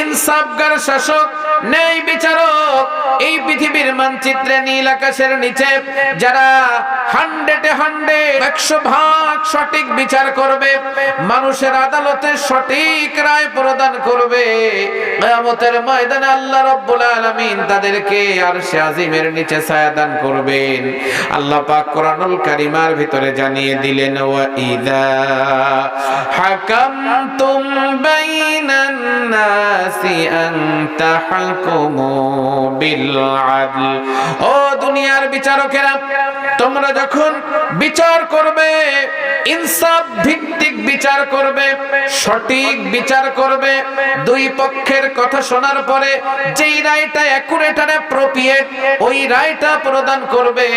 ইনসাফগার শাসক নেই বিচারক। এই পৃথিবীর মানচিত্রে নীল আকাশের নিচে যারা হান্ড্রেডে হান্ড্রেড, একশো ভাগ সঠিক বিচার করবে, মানুষের আদালতে সঠিক রায় প্রদান করবে। কিয়ামতের ময়দানে আল্লাহ রাব্বুল আলামিন তাদেরকে আরশে আজিমের নিচে ছায়া দান করবেন। আল্লাহ পাক কোরআনুল কারিমার ভিতরে জানিয়ে দিলেন, ওয়া ইদা হাকামতুম বাইনান নাসি আদল ও দুনিয়ার বিচারকেরা, তোমরা যখন বিচার করবে, ইনসাফ ভিত্তিক বিচার করবে, সঠিক বিচার করবে, দুই পক্ষের কথা শোনার পরে যেই রায়টা অ্যাকুরেট আর অ্যাপ্রোপ্রিয়েট ওই রায়টা প্রদান করবে।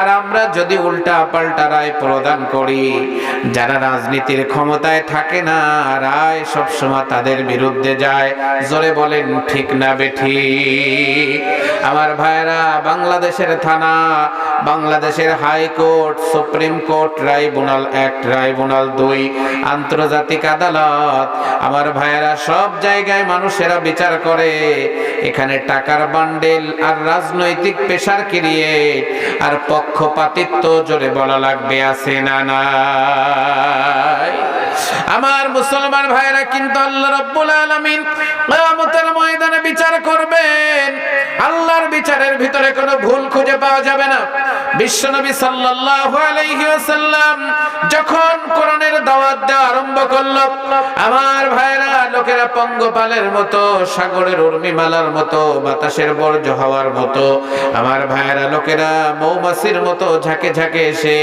আর আমরা যদি উল্টা পাল্টা রায় প্রদান করি, যারা রাজনীতির ক্ষমতায় থাকে না, রায় সবসময় তাদের বিরুদ্ধে যায়। জোরে বলেন, ঠিক না বেঠি। আমার ভাইরা, বাংলাদেশের থানা, বাংলাদেশের high court, supreme court, tribunal এক, ট্রাইব্যুনাল দুই, আন্তর্জাতিক আদালত। আমার ভাইয়েরা সব জায়গায় মানুষেরা বিচার করে। এখানে টাকার বান্ডেল আর রাজনৈতিক পেশার ক্রিয়েট আর পক্ষপাতিত্ব জোরে বলা লাগবে, আছে না নাই? আমার মুসলমান ভাইরা কিন্তু আল্লাহ রব্বুল আলামিন কিয়ামতের ময়দানে বিচার করবেন। আল্লাহর বিচারের ভিতরে কোনো ভুল খুঁজে পাওয়া যাবে না। বিশ্বনবী সাল্লাল্লাহু আলাইহি ওয়াসাল্লাম যখন কোরআনের দাওয়াত দেওয়া আরম্ভ করল, আমার ভাইরা লোকেরা পঙ্গপালের মতো, সাগরের উর্মিমালার মতো, বাতাসের বর্জ্য হওয়ার মতো, আমার ভাইরা লোকেরা মৌমাছির মতো ঝাঁকে ঝাঁকে এসে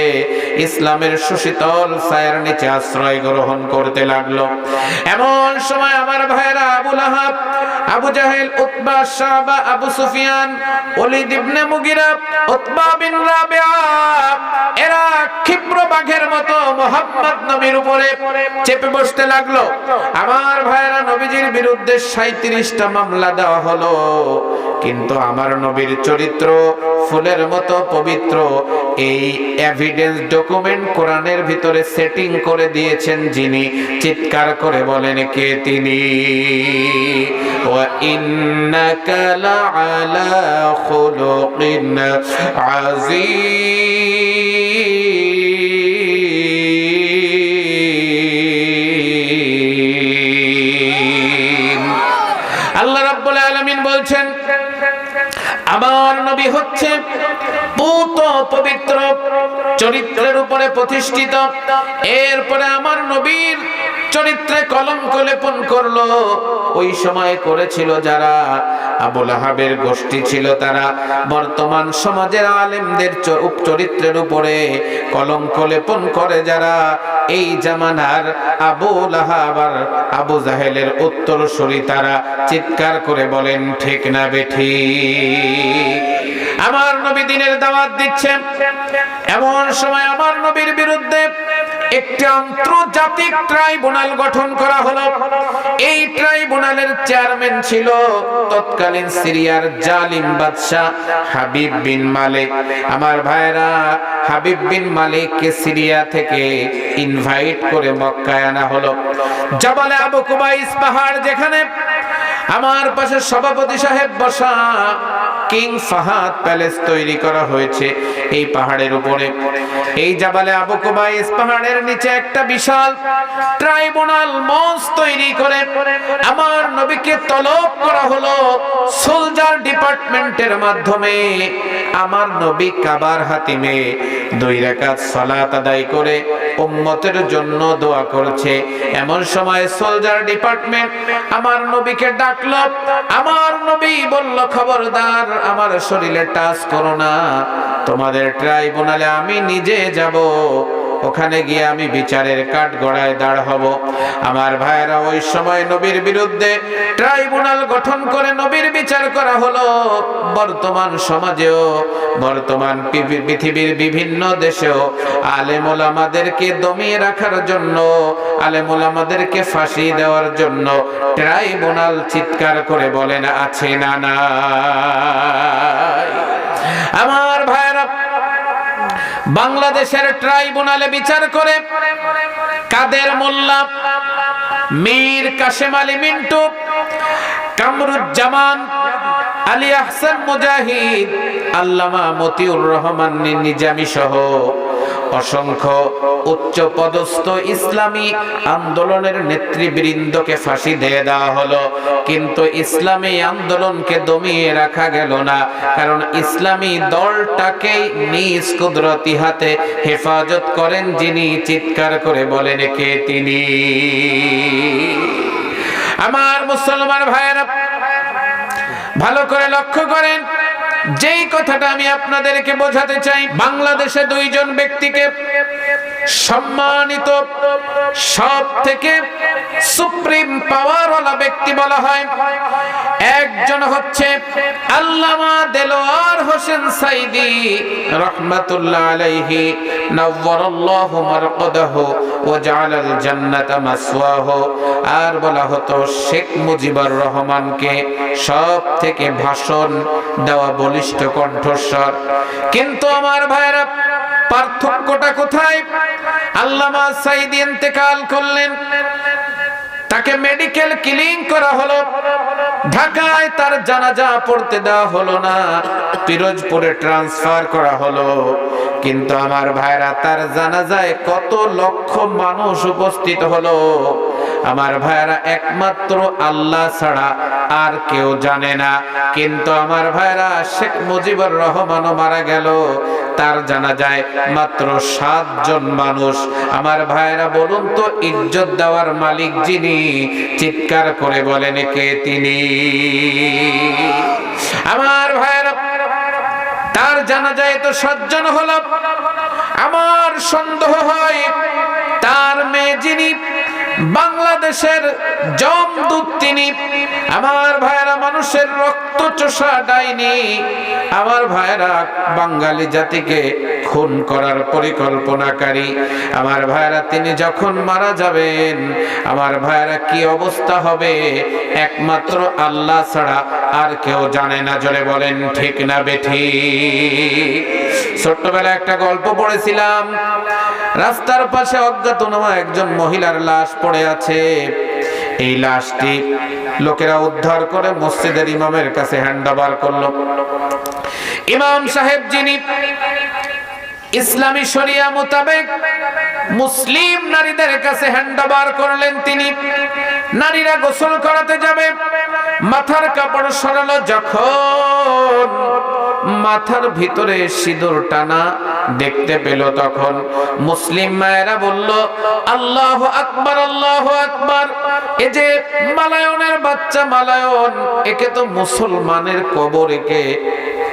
ইসলামের সুশীতল ছায়ার নিচে আশ্রয় গ্রহণ করতে লাগল। এমন সময় আমার ভাইরা Abu Lahab, Abu Jahl, Utba, শাহবা, Abu Sufyan, Walid ibn Mughira, Utba bin Rabia এরা ক্ষিপ্র বাঘের মতো মোহাম্মদ নবীর উপরে চেপে বসতে লাগল। আমার নবীজির বিরুদ্ধে সাঁত্রিশটা মামলা দেওয়া হলো। কিন্তু আমার নবীর চরিত্র, ফুলের মতো পবিত্র। এই এভিডেন্স ডকুমেন্ট কোরআনের ভিতরে সেটিং করে দিয়েছেন যিনি। চিৎকার করে বলেন, কে তিনি? ওয়া ইন্নাকা খুলুকিন আযীম আল্লাহ রাব্বুল আলামিন বলছেন, আমার নবী হচ্ছে পুত পবিত্র চরিত্রের উপরে প্রতিষ্ঠিত। এরপরে আমার নবীর চরিত্রে কলঙ্ক লেপন করল। ওই সময় করেছিল যারা আবুল আহাবের গোষ্ঠী ছিল তারা। বর্তমান সমাজের আলেমদের চরিত্রের উপরে কলঙ্ক লেপন করে যারা। এই জামানার আবুল আহাব আর আবু জাহেলের উত্তরসূরি তারা চিৎকার করে বলেন, ঠিক না বেঠি। আমার নবী দিনের দাওয়াত দিচ্ছেন। এমন সময় আমার নবীর বিরুদ্ধে একটি আন্তর্জাতিক ট্রাইব্যুনাল গঠন করা হলো। এই ট্রাইব্যুনালের চেয়ারম্যান ছিল তৎকালীন সিরিয়ার জালিম বাদশাহ হাবিব বিন মালিক। আমার ভাইরা হাবিব বিন মালিককে সিরিয়া থেকে ইনভাইট করে মক্কায় আনা হলো। জাবালে আবু কুবাইস পাহাড় যেখানে আমার পাশে সভাপতি সাহেব বসা। কিং ফাহাদ প্যালেস তৈরি করা হয়েছে এই পাহাড়ের উপরে। এই জাবালে আবু কুবাইস পাহাড়ের নিচে একটা বিশাল ট্রাইব্যুনাল মঞ্চ তৈরি করে। আমার নবীকে তলব করা হলো সোলজার ডিপার্টমেন্টের মাধ্যমে। আমার নবী কাবার হাতিমে দুই রাকাত সালাত আদায় করে উম্মতের জন্য দোয়া করছে। এমন সময় সোলজার ডিপার্টমেন্ট আমার নবীকে ডাকলো। আমার নবী বলল, খবরদার, আমার শরীরে টাচ করো না। তোমাদের ট্রাইব্যুনালে আমি নিজে যাব। ওখানে গিয়ে আমি বিচারের কাঠ গড়ায় দাঁড় হব। আমার ভাইয়েরা, ওই সময় নবীর বিরুদ্ধে ট্রাইব্যুনাল গঠন করে নবীর বিচার করা হলো। বর্তমান সমাজেও, বর্তমান পৃথিবীর বিভিন্ন দেশেও আলেমুল আমাদেরকে দমিয়ে রাখার জন্য, আলেমুল আমাদেরকে ফাঁসি দেওয়ার জন্য ট্রাইব্যুনাল চিৎকার করে বলেন, আছে না না আমার ভাইয়েরা বাংলাদেশের ট্রাইব্যুনালে বিচার করে কাদের মোল্লা, মীর কাশেম আলী মিন্টু, কামরুজ্জামান, আলী আহসান মুজাহিদ, আল্লামা মতিউর রহমান নিজামী সহ। অসংখ্য উচ্চ পদস্থ ইসলামী আন্দোলনের নেতৃবৃন্দকে ফাঁসি দিয়ে দেওয়া হলো। কিন্তু ইসলামী আন্দোলনকে দমিয়ে রাখা গেল না, কারণ ইসলামী দলটাকেই নিজ কুদরতি হাতে হেফাজত করেন যিনি, চিৎকার করে বলেন, কে তিনি? আমার মুসলমান ভাইয়েরা, ভালো করে লক্ষ্য করেন। যেই কথাটা আমি আপনাদেরকে বোঝাতে চাই বাংলাদেশে দুইজন ব্যক্তিকে সম্মানিত সব থেকে সুপ্রিম পাওয়ার পাওয়ারওয়ালা ব্যক্তি বলা হয়। একজন হচ্ছে আল্লামা দেলোয়ার হোসেন সাইদি রহমাতুল্লাহ আলাইহি। নওয়ারাল্লাহু মারকাদাহু ওয়া জাআলাল জান্নাতা মাসওয়াহু। আর বলা হতো শেখ মুজিবুর রহমানকে সব থেকে ভাষণ দেওয়া বলিষ্ঠ কণ্ঠস্বর। কিন্তু আমার ভাইরা পার্থক্যটা কোথায়? আল্লামা সাইদি ইন্তেকাল করলেন। তাকে মেডিকেল ক্লিন করা হলো। ঢাকায় তার জানাজা পড়তে দেওয়া হলো না। পিরোজপুরে ট্রান্সফার করা হলো। কিন্তু আমার ভাইরা তার জানাজায় কত লক্ষ মানুষ উপস্থিত হলো। আমার ভাইরা একমাত্র আল্লাহ ছাড়া আর কেউ জানে না। কিন্তু আমার ভাইরা শেখ মুজিবুর রহমানও মারা গেল। তার জানা যায় মাত্র সাতজন মানুষ। আমার ভাইরা বলুন তো, ইজ্জত দেওয়ার মালিক যিনি, চিৎকার করে বলেন, কে তিনি? আমার ভাইরা তার জানা যায় তো সাতজন হলাম। আমার সন্দেহ হয়, তার মেয়ে যিনি বাংলাদেশের জমদূত তিনি। আমার ভাইরা মানুষের রক্ত চোষা ডাইনি। আমার ভাইরা বাঙালি জাতিকে খুন করার পরিকল্পনাকারী। আমার ভাইরা তিনি যখন মারা যাবেন, আমার ভাইরা কি অবস্থা হবে? একমাত্র আল্লাহ ছাড়া আর কেউ জানে না জলে বলেন, ঠিক না বেঠি? ছোট্টবেলা একটা গল্প পড়েছিলাম রাস্তার পাশে অজ্ঞাতনামা একজন মহিলার লাশ পড়ে আছে। এই লাশটি লোকেরা উদ্ধার করে মসজিদের ইমামের কাছে হ্যান্ডওভার করল। ইমাম সাহেব যিনি ইসলামী শরিয়া মোতাবেক মুসলিম নারীদের কাছে হ্যান্ডওভার করলেন, তিনি নারীরা গোসল করাতে যাবে, মাথার কাপড় সরালো যখন মাথার ভিতরে সিঁদুর টানা দেখতে পেল তখন। মুসলিম মায়েরা বলল, আল্লাহ আকবার আল্লাহ আকবার। এ যে মালায়নের বাচ্চা মালায়ন, একে তো মুসলমানের কবর, একে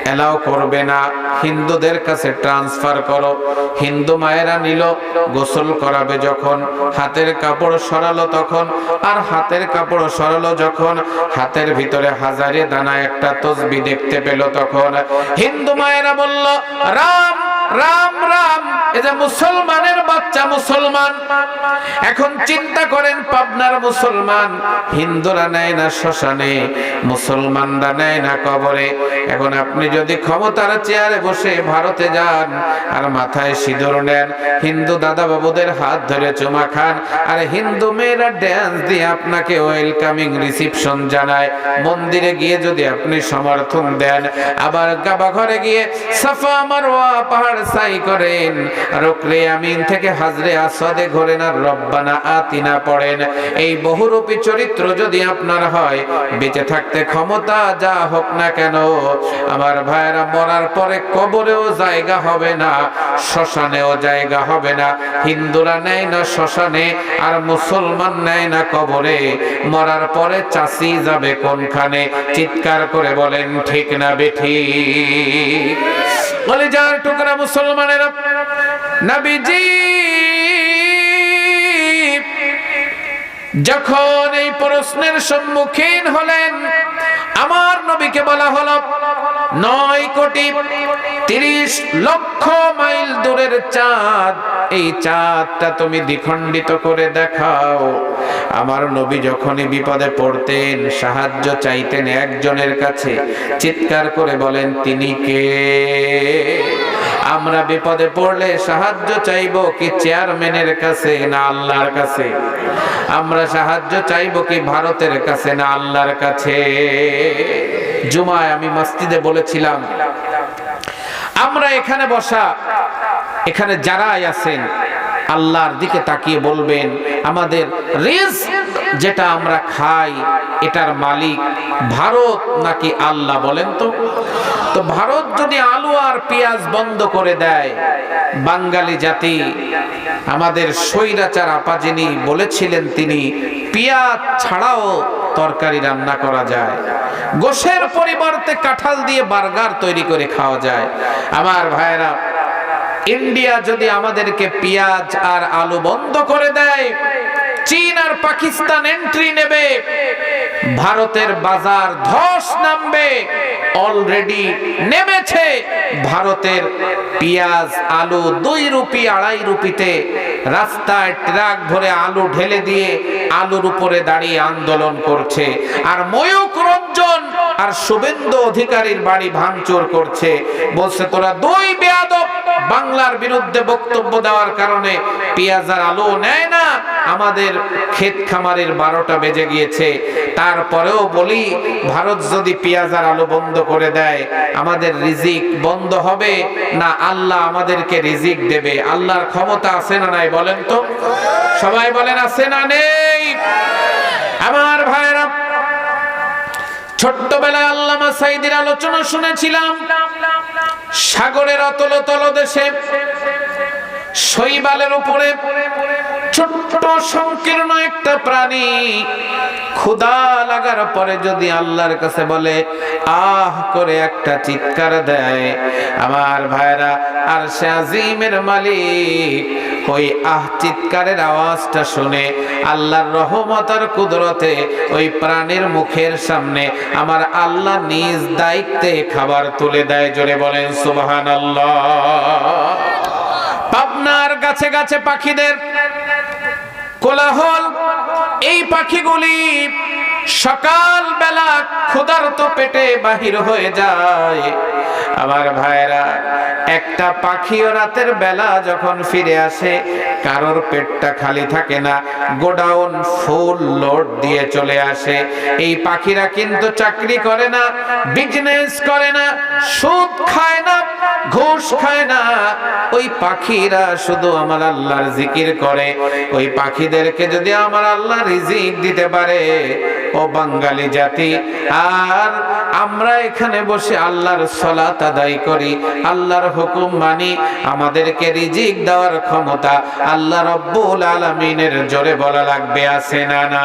এলাও করবে না। হিন্দুদের কাছে ট্রান্সফার করো। হিন্দু মায়েরা নিল, গোসল করাবে যখন। হাতের কাপড় সরালো তখন। আর হাতের কাপড় সরালো যখন, হাতের ভিতরে হাজারে দানা একটা তসবি দেখতে পেল তখন। হিন্দু মায়েরা বলল, রাম রাম রাম, এ যে মুসলমানের বাচ্চা মুসলমান। এখন চিন্তা করেন পাবনার মুসলমান। হিন্দুরা নেয় না শ্মশানে, মুসলমানরা নেয় না কবরে। এখন আপনি যদি ক্ষমতার চেয়ারে বসে ভারতে যান, আর মাথায় সিঁদুর নেন, হিন্দু দাদা বাবুদের হাত ধরে চুমা খান, আর হিন্দু মেয়েরা ড্যান্স দিয়ে আপনাকে ওয়েলকামিং রিসিপশন জানায়। মন্দিরে গিয়ে যদি আপনি সমর্থন দেন, আবার গাবা ঘরে গিয়ে সাফা মারওয়া পাহাড় সাই করেন। রুকরে আমিন থেকে হাজরে আসাদে ঘোরেন আর রব্বানা আতিনা পড়েন। এই বহুরূপী চরিত্র যদি আপনার হয়, বেঁচে থাকতে ক্ষমতা যা হোক না কেন, আমার ভাইয়েরা মরার পরে কবরেও জায়গা হবে না, শ্মশানেও জায়গা হবে না। হিন্দুরা নেয় না শ্মশানে আর মুসলমান নেয় না কবরে। মরার পরে চাষি যাবে কোনখানে? চিৎকার করে বলেন, ঠিক না বেঠি। বলে, যার টুকরা মুসলমানেরা নবীজি, যখন এই প্রশ্নের সম্মুখীন হলেন, আমার নবীকে বলা হলো নয় কোটি তিরিশ লক্ষ মাইল দূরের চাঁদ। এই চাঁদটা তুমি দ্বিখণ্ডিত করে দেখাও। আমার নবী যখনই বিপদে পড়তেন, সাহায্য চাইতেন একজনের কাছে, চিৎকার করে বলেন, তিনি কে? আমরা বিপদে পড়লে সাহায্য চাইব কি চেয়ারম্যানের কাছে না আল্লাহর কাছে? আমরা সাহায্য চাইব কি ভারতের কাছে না আল্লাহর কাছে? জুমায় আমি মসজিদে বলেছিলাম, আমরা এখানে বসা, এখানে যারাই আছেন, আল্লাহর দিকে তাকিয়ে বলবেন, আমাদের রিজ যেটা আমরা খাই, এটার মালিক ভারত নাকি আল্লাহ বলেন তো? তো ভারত যদি আলু আর পেঁয়াজ বন্ধ করে দেয়, বাঙালি জাতি, আমাদের স্বৈরাচার আপা যিনি বলেছিলেন তিনি, পেঁয়াজ ছাড়াও তরকারি রান্না করা যায়। গোশের পরিবর্তে কাঁঠাল দিয়ে বার্গার তৈরি করে খাওয়া যায়। আমার ভাইয়েরা, ইন্ডিয়া যদি আমাদেরকে পেঁয়াজ আর আলু বন্ধ করে দেয়, চীন আর পাকিস্তান এন্ট্রি নেবে, ভারতের বাজার ধস নামবে অলরেডি নেমেছে ভারতের পেঁয়াজ, আলু দুই রুপি, আড়াই রুপিতে রাস্তায় ট্রাক ভরে আলু ঢেলে দিয়ে আলুর উপরে দাঁড়িয়ে আন্দোলন করছে। আর ময়ূক রঞ্জন আর শুভেন্দু অধিকারীর বাড়ি ভাঙচুর করছে। বলছে, তোরা দুই বেয়াদব বাংলার বিরুদ্ধে বক্তব্য দেওয়ার কারণে পেঁয়াজ আর আলু নেয় না। আমাদের ক্ষেত খামারের বারোটা বেজে গিয়েছে। তারপরেও বলি, ভারত যদি পেঁয়াজ আর আলু বন্ধ করে দেয়, আমাদের রিজিক বন্ধ হবে না আল্লাহ আমাদেরকে রিজিক দেবে? আল্লাহর ক্ষমতা আছে না নাই বলেন তো? সবাই বলেন, আছে না নেই? আমার ভাইরা ছোট্টবেলায় আল্লামা সাইদির আলোচনা শুনেছিলাম। সাগরের অতল তল দেশে শৈবালের উপরে ছোট্ট সংকীর্ণ একটা প্রাণী ক্ষুদা লাগার পরে যদি আল্লাহর কাছে বলে, আহ, করে একটা চিৎকার দেয়। আমার ভাইরা আর সে আজিমের মালিক ওই আহ চিৎকারের আওয়াজটা শুনে আল্লাহর রহমত আর কুদরতে ওই প্রাণের মুখের সামনে আমার আল্লাহ নিজ দায়িত্বে খাবার তুলে দেয়, জোরে বলেন সুবহান পাবনার গাছে গাছে পাখিদের কোলাহল, এই পাখিগুলি সকাল বেলা ক্ষুধার্ত পেটে বাহির হয়ে যায়। আমার ভাইরা একটা পাখিও রাতের বেলা যখন ফিরে আসে, কারোর পেটটা খালি থাকে না, গোডাউন ফুল লোড দিয়ে চলে আসে। এই পাখিরা কিন্তু চাকরি করে না বিজনেস করে না, সুদ খায় না, ঘুষ খায় না। ওই পাখিরা শুধু আমার আল্লাহর জিকির করে। ওই পাখিদেরকে যদি আমার আল্লাহ রিজিক দিতে পারে ও বাঙালি জাতি। আর আমরা এখানে বসে আল্লাহর সলাত আদায় করি, আল্লাহর হুকুম মানি, আমাদেরকে রিজিক দেওয়ার ক্ষমতা আল্লাহ রব্বুল আলামিনের জোরে বলা লাগবে, আছে না না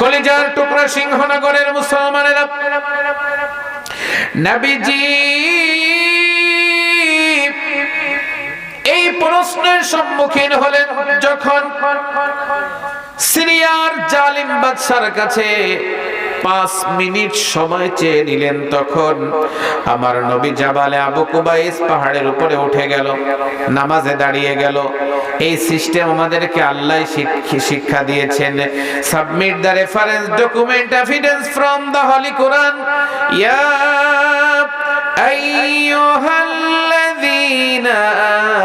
কলিজার টুকরা সিংহনগরের মুসলমানেরা, নবীজি, এই প্রশ্নের সম্মুখীন হলেন যখন সিরিয়ার জালিম বাদশার কাছে পাঁচ মিনিট সময় চেয়ে নিলেন। তখন আমার নবী জাবালে আবু কুবাইস পাহাড়ের উপরে উঠে গেল, নামাজে দাঁড়িয়ে গেল। এই সিস্টেম আমাদেরকে আল্লাহ শিক্ষা দিয়েছেন। Submit the reference document, evidence from the holy Quran. ইয়া আইয়ুহাল্লাযীনা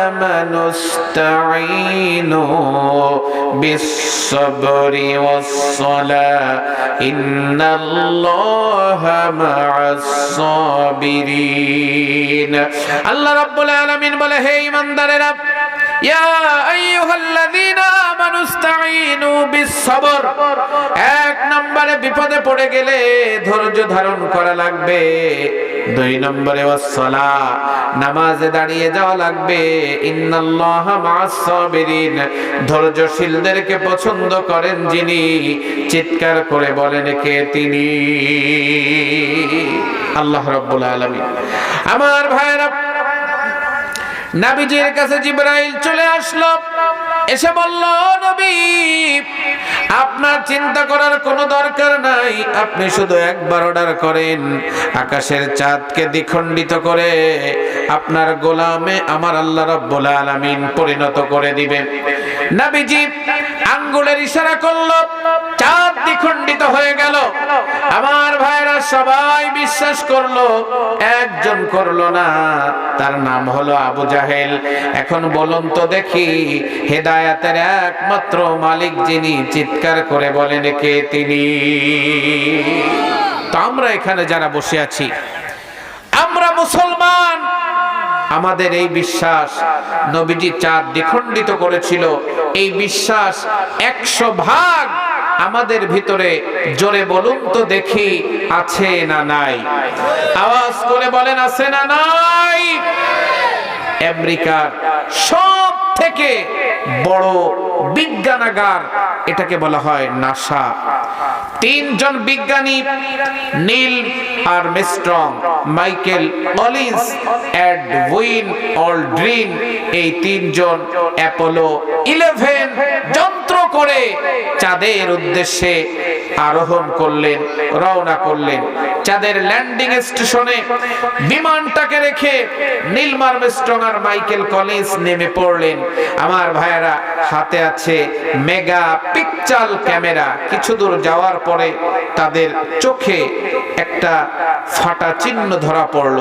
আমানু ইসতাঈনু বিস-সাবরি ওয়াস-সালাহ ইন্নাল্লাহা মা'আস-সাবিরিন আল্লাহ রাব্বুল আলামিন বলে হে ঈমানদারেরা ইয়া আইয়ুহাল্লাযীনা আমানু ইসতাঈনু বিস-সাবর। এক নম্বরে বিপদে পড়ে গেলে ধৈর্য ধারণ করা লাগবে। দুই নম্বরে ওয়াসসালা নামাজে দাঁড়িয়ে যাওয়া লাগবে। ইন্নাল্লাহা মা'আস-সাবিরিন ধৈর্যশীলদেরকে পছন্দ করেন যিনি। চিৎকার করে বলেন, কে তিনি? আল্লাহ রাব্বুল আলামিন। আমার ভাইরা নাবিজির কাছে জিব্রাইল চলে আসলো। এসে বলল নবী, আপনার চিন্তা করার কোনো দরকার নাই। আপনি শুধু একবার অর্ডার করেন, আকাশের চাঁদকে দ্বিখণ্ডিত করে আপনার গোলামে আমার আল্লাহ রাব্বুল আলামিন পরিণত করে দিবেন। নাবিজি আঙ্গুলের ইশারা করল, চাঁদ দ্বিখণ্ডিত হয়ে গেল। আমার ভাইরা সবাই বিশ্বাস করল, একজন করল না। তার নাম হলো আবু জাহেল। এখন বলুন তো দেখি হেদায়াতের একমাত্র মালিক যিনি চিৎকার করে বলেন, কে তিনি? তো আমরা এখানে যারা বসে আছি, আমরা মুসলমান। আমাদের এই বিশ্বাস নবীজি চাঁদ দ্বিখণ্ডিত করেছিল। এই বিশ্বাস একশো ভাগ আমাদের ভিতরে জোরে বলুন তো দেখি আছে না নাই। আওয়াজ করে বলেন, আছে না নাই? আমেরিকার সব থেকে বড় বিজ্ঞানাগার, এটাকে বলা হয় নাসা। তিনজন বিজ্ঞানী, Neil Armstrong Michael Collins Aldrin এই তিনজন অ্যাপোলো ইলেভেন যন্ত্র করে চাঁদের উদ্দেশ্যে আরোহণ করলেন, রওনা করলেন। চাঁদের ল্যান্ডিং স্টেশনে বিমানটাকে রেখে নীলমার মিস্ট্রং আর মাইকেল কলিন্স নেমে পড়লেন। আমার ভাইয়েরা, হাতে আছে মেগা পিকচাল ক্যামেরা। কিছু দূর যাওয়ার পরে তাদের চোখে একটা ফাটা চিহ্ন ধরা পড়ল।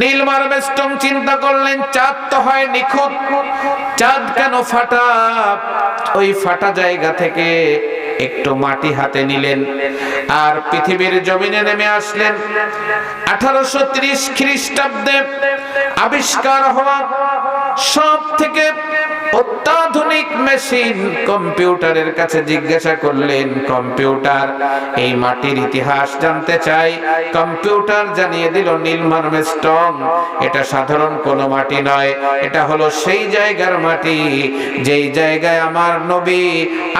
নীলমার বেষ্টম চিন্তা করলেন, চাঁদ তো হয় নিখুঁত। চাঁদ কেন ফাটা? ওই ফাটা জায়গা থেকে একটু মাটি হাতে নিলেন আর পৃথিবীর জমিনে নেমে আসলেন। আঠারোশো ত্রিশ খ্রিস্টাব্দে আবিষ্কার হওয়া সব থেকে অত্যাধুনিক মেশিন কম্পিউটারের কাছে জিজ্ঞাসা করলেন, কম্পিউটার, এই মাটির ইতিহাস জানতে চাই। কম্পিউটার জানিয়ে দিল স্টং এটা সাধারণ কোনো মাটি নয়, এটা হলো সেই জায়গার মাটি, যেই জায়গায় আমার নবী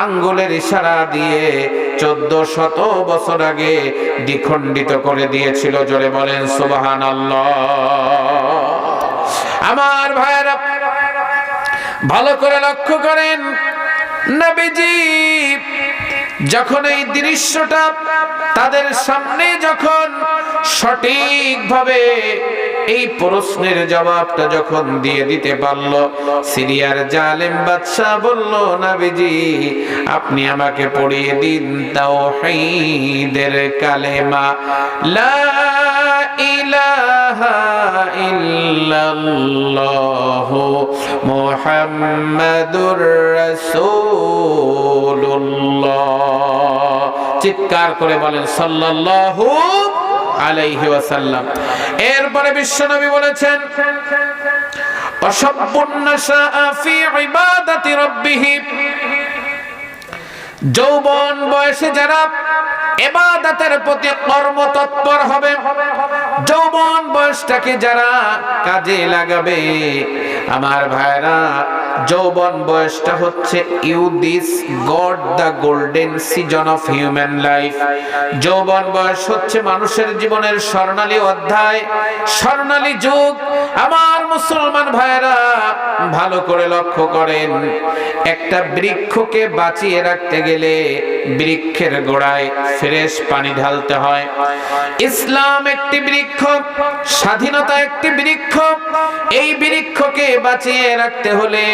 আঙ্গুলের ইশারা দিয়ে চোদ্দ শত বছর আগে দ্বিখণ্ডিত করে দিয়েছিল। জোরে বলেন সুবাহান আমার ভাইয়েরা ভালো করে লক্ষ্য করেন। নবীজি যখন এই দৃশ্যটা তাদের সামনে যখন সঠিকভাবে এই প্রশ্নের জবাবটা যখন দিয়ে দিতে পারল, সিরিয়ার জালেম বাদশাহ বলল, নাবিজি, আপনি আমাকে পড়িয়ে দিন তাওহীদের কালেমা। লা ইল্লাল্লাহ চিৎকার করে বলেন সাল্লাল্লাহু আলাইহি ওয়াসাল্লাম। এরপরে বিশ্বনবী বলেছেন অসব্বুন্নাসা ফি ইবাদাতি রাব্বিহি। যৌবন বয়সে যারা এবাদাতের প্রতি কর্মতৎপর হবে যৌবন বয়সটাকে যারা কাজে লাগাবে আমার ভাইরা যৌবন বয়সটা হচ্ছে you this god the golden season of human life যৌবন বয়স হচ্ছে মানুষের জীবনের স্বর্ণালী অধ্যায়, স্বর্ণালী যুগ। আমার মুসলমান ভাইরা ভালো করে লক্ষ্য করেন। একটা বৃক্ষকে বাঁচিয়ে রাখতে গেলে বৃক্ষের গোড়ায় ফ্রেশ পানি ঢালতে হয়। ইসলাম একটি বৃক্ষ, স্বাধীনতা একটি বৃক্ষ। এই বৃক্ষকে বাঁচিয়ে রাখতে হলে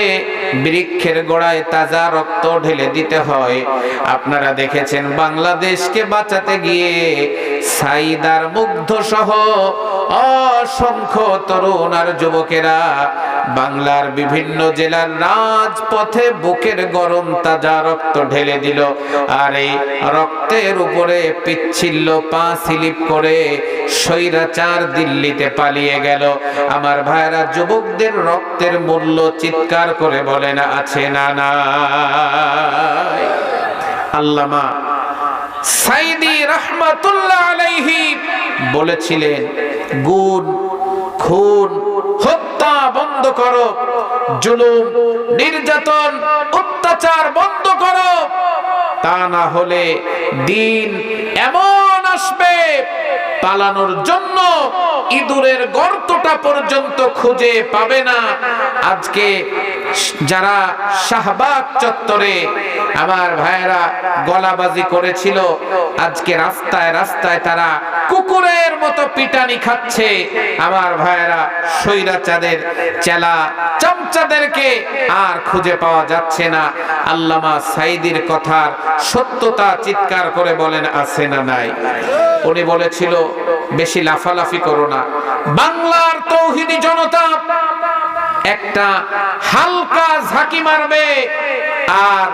বৃক্ষের গোড়ায় তাজা রক্ত ঢেলে দিতে হয়। আপনারা দেখেছেন বাংলাদেশকে বাঁচাতে গিয়ে সাইদার মুগ্ধ সহ অসংখ্য তরুণ আর যুবকেরা বাংলার বিভিন্ন জেলার রাজপথে বুকের গরম তাজা রক্ত ঢেলে দিল আর এই রক্তের উপরে পিচ্ছিল্য পা স্লিপ করে স্বৈরাচার দিল্লিতে পালিয়ে গেল। আমার ভাইরা, যুবকদের রক্তের মূল্য চিৎকার করে বলে না আছে না না আল্লামা সাইদি রহমাতুল্লাহ আলাইহি বলেছিলেন, গুণ, খুন, হত্যা বন্ধ করো, জুলুম, নির্যাতন, অত্যাচার বন্ধ করো। তা না হলে দিন এমন আসবে পালানোর জন্য ইঁদুরের গর্তটা পর্যন্ত খুঁজে পাবে না। আজকে যারা শাহবাগ চত্বরে আমার ভাইয়েরা গলাবাজি করেছিল, আজকে রাস্তায় রাস্তায় তারা কুকুরের মতো পিটানি খাচ্ছে। আমার ভাইয়েরা সৈরাচাঁদের চেলা বাচ্চাদেরকে আর খুঁজে পাওয়া যাচ্ছে না। আল্লামা সাইদির কথার সত্যতা চিৎকার করে বলেন, আছে না নাই? উনি বলেছিল, বেশি লাফালাফি করো না। বাংলার তৌহিদি জনতা একটা হালকা ঝাঁকি মারবে আর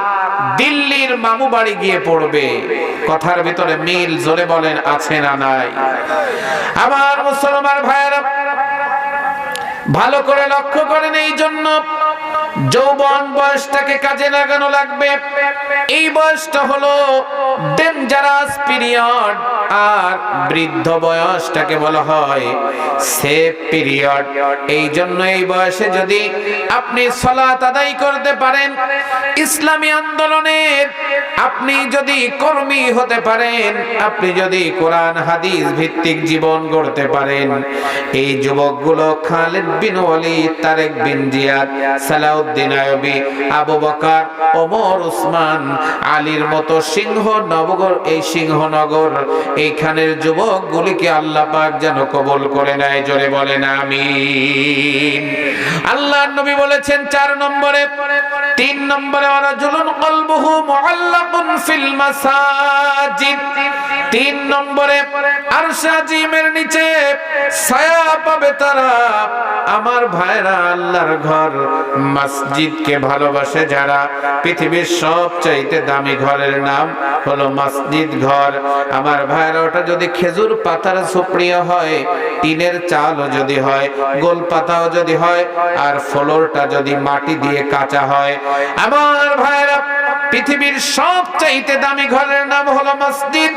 দিল্লির মামু বাড়ি গিয়ে পড়বে। কথার ভিতরে মিল জোরে বলেন, আছে না নাই? আমার মুসলমান ভাইয়েরা ভালো করে লক্ষ্য করেন এই জন্য যৌবন বয়সটাকে কাজে লাগানো লাগবে। এই বয়সটা হলো পিরিয়ড আর বৃদ্ধ বয়সটাকে বলা হয় সেফ পিরিয়ড। এই জন্য এই বয়সে যদি আপনি সলাত আদায় করতে পারেন, ইসলামী আন্দোলনের আপনি যদি কর্মী হতে পারেন, আপনি যদি কোরআন, হাদিস ভিত্তিক জীবন গড়তে পারেন, এই যুবকগুলো খালেদ বিন ওয়ালিদ তারেক বিন জিয়াদ, সালাউদ্দিন আয়বী, আবু বকর, ওমর উসমান, আলীর মতো সিংহ নবগর এই সিংহনগর এইখানের যুবকগুলিকে আল্লাহ পাক যেন কবুল করে নেয়, জোরে বলেন, আমিন। আল্লাহর নবী বলেছেন, চার নম্বরে, তিন নম্বরে কলবুহু মুআল্লাকুন ফিল মাসাজিদ। তিন নম্বরে নিচে ছায়া পাবে তারা। আমার ভাইরা আল্লাহর ঘর ভালোবাসে যারা। পৃথিবীর সবচাইতে দামি ঘরের নাম হলো মসজিদ ঘর। আমার ভাইরা ওটা যদি খেজুর পাতার সুপ্রিয় হয়, টিনের চালও যদি হয়, গোল পাতাও যদি হয়, আর ফলোরটা যদি মাটি দিয়ে কাঁচা হয়, আমার ভাইরা পৃথিবীর সবচাইতে দামি ঘরের নাম হলো মসজিদ।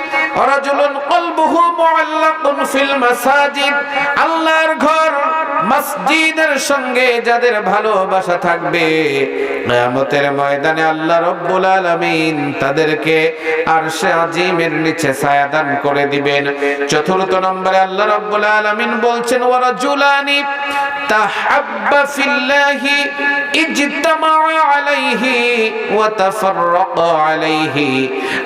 রাজুলুন কলবুহু মুআল্লাকুন ফিল মাসাজিদ। আল্লাহর ঘর মসজিদের সঙ্গে যাদের ভালোবাসা থাকবে, কিয়ামতের ময়দানে আল্লাহ রাব্বুল আলামিন তাদেরকে আরশে আজিমের নিচে ছায়া দান করে দিবেন। চতুর্থ নম্বরে আল্লাহ রাব্বুল আলামিন বলছেন ওয়া রাজুলানি তাহাব্বা ফিল্লাহি ইজতামা আলাইহি ওয়া আলাইহি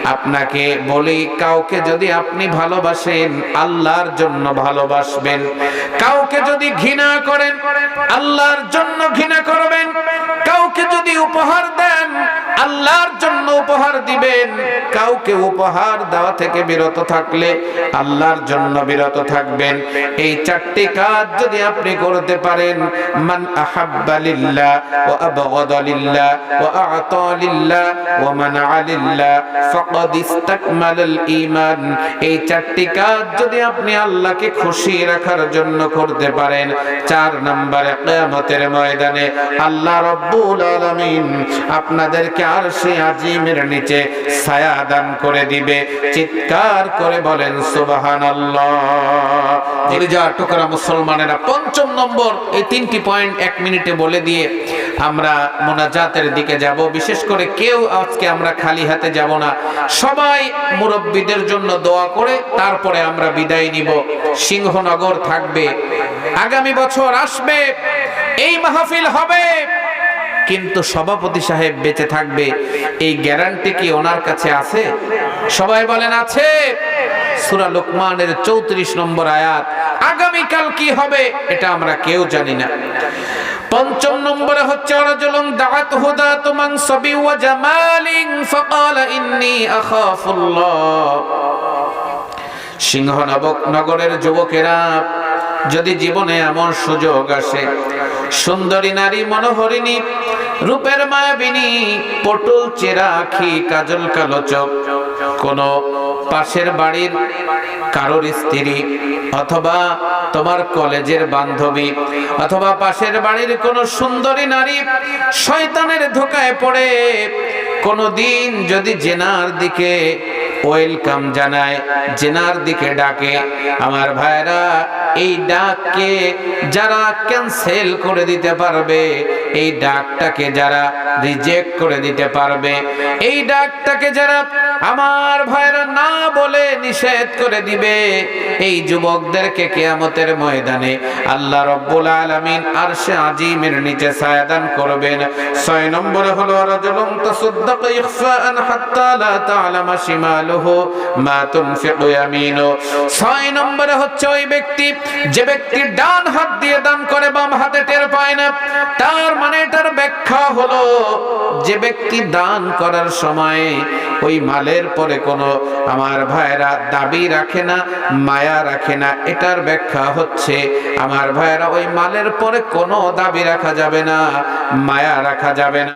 আপনাকে বলি, কাউকে যদি আপনি ভালোবাসেন, আল্লাহর জন্য ভালোবাসবেন। কাউকে যদি ঘৃণা করেন, আল্লাহর জন্য ঘৃণা করবেন। কাউকে যদি উপহার দেন, আল্লাহর জন্য উপহার দিবেন। কাউকে উপহার দেওয়া থেকে বিরত থাকলে আল্লাহর জন্য বিরত থাকবেন। এই চারটি কাজ যদি আপনি করতে পারেন, মান আহাব্বা লিল্লাহ, ওয়া আবগাদা লিল্লাহ, ওয়া আ'তা ওয়া মানআ লিল্লাহ ফাকাদ ইসতাকমালাল ঈমান এই চারটি কাজ যদি আপনি আল্লাহকে খুশি রাখার জন্য করতে পারেন, চার নম্বরে কিয়ামতের ময়দানে আল্লাহ রাব্বুল আলামিন আপনাদেরকে আরশে আজিমের নিচে ছায়া দান করে দিবে, চিৎকার করে বলেন, সুবহানাল্লাহ। যা টুকরা মুসলমানেরা, পঞ্চম নম্বর, এই তিনটি পয়েন্ট এক মিনিটে বলে দিয়ে আমরা মোনাজাতের দিকে যাব। বিশেষ করে কেউ আজকে আমরা খালি হাতে যাব না। সবাই মুরব্বীদের জন্য দোয়া করে, তারপরে আমরা বিদায় নিব। সিংহনগর থাকবে। আগামী বছর আসবে। এই মাহফিল হবে। কিন্তু সভাপতি সাহেব বেঁচে থাকবে। এই গ্যারান্টি কি ওনার কাছে আছে? সবাই বলেন, আছে। সুরা লোকমানের চৌত্রিশ নম্বর আয়াত। আগামীকাল কি হবে? এটা আমরা কেউ জানি না। পঞ্চম নম্বরে হচ্ছে রাজুলুন দাআত হুদাতু মানসাবি ওয়া জামালিন, ফাকালা ইন্নী আখাফুল্লাহ। সিংহনবক নগরের যুবকেরা, যদি জীবনে এমন সুযোগ আসে, সুন্দরী নারী মনোহরিণী, রূপের মায়াবিনী, পটল চেরা আখি কাজল কালো চোখ কোন পাশের বাড়ির কারোর স্ত্রী অথবা তোমার কলেজের বান্ধবী অথবা পাশের বাড়ির কোন সুন্দরী নারী শয়তানের ধোকায় পড়ে, কোনদিন যদি জেনার দিকে ওয়েলকাম জানায়, জেনার দিকে ডাকে, আমার ভাইরা এই ডাককে যারা ক্যান্সেল করে দিতে পারবে, এই ডাকটাকে যারা রিজেক্ট করে দিতে পারবে, এই ডাকটাকে যারা আমার ভাইরা না বলে নিষেধ করে দিবে এই যুবকদেরকে কেয়ামতের ময়দানে আল্লাহ রব্বুল আলামিন আরশে আজিমের নিচে ছায়াদান করবেন। ছয় নম্বরে হলো হাত্তা লা শিমালুহু মা তুনফিকু ইয়ামিনু। ছয় নম্বরে হচ্ছে, ওই ব্যক্তি যে ব্যক্তি ডান হাত দিয়ে দান করে, বাম হাতে টের পায় না। তার মানে এটার ব্যাখ্যা হলো, যে ব্যক্তি দান করার সময় ওই মালের পরে কোনো আমার ভাইরা দাবি রাখে না, মায়া রাখে না। এটার ব্যাখ্যা হচ্ছে, আমার ভাইরা ওই মালের পরে কোনো দাবি রাখা যাবে না, মায়া রাখা যাবে না।